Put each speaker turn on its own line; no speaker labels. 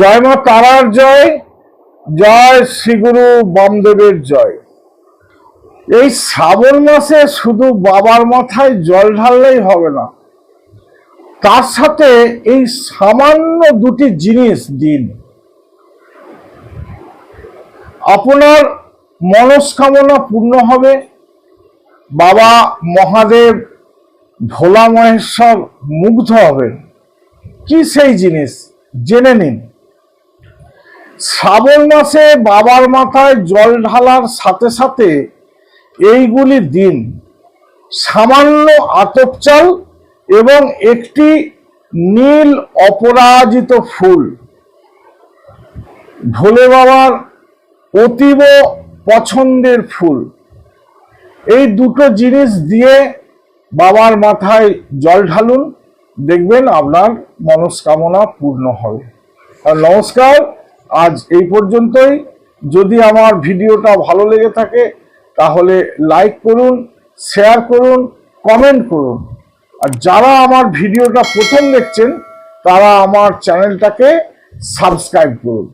জয় মা তারার জয় জয় শ্রীগুরু বামদেবের জয়। এই শ্রাবণ মাসে শুধু বাবার মাথায় জল ঢাললেই হবে না, তার সাথে এই সামান্য দুটি জিনিস দিন। আপনার মনস্কামনা পূর্ণ হবে, বাবা মহাদেব ভোলা মহেশ্বর মুগ্ধ হবেন কি সেই জিনিস? জেনে নিন। শ্রাবণ মাসে বাবার মাথায় জল ঢালার সাথে সাথে এইগুলি দিন। সামান্য আতপ চাল এবং একটি নীল অপরাজিত ফুল। ভোলে বাবার অতীব পছন্দের ফুল। এই দুটো জিনিস দিয়ে বাবার মাথায় জল ঢালুন। দেখবেন আপনার মনস্কামনা পূর্ণ হবে। আর নমস্কার, আজ এই পর্যন্তই। যদি আমার ভিডিওটা ভালো লেগে থাকে, তাহলে লাইক করুন, শেয়ার করুন, কমেন্ট করুন। আর যারা আমার ভিডিওটা প্রথম দেখছেন, তারা আমার চ্যানেলটাকে সাবস্ক্রাইব করুন।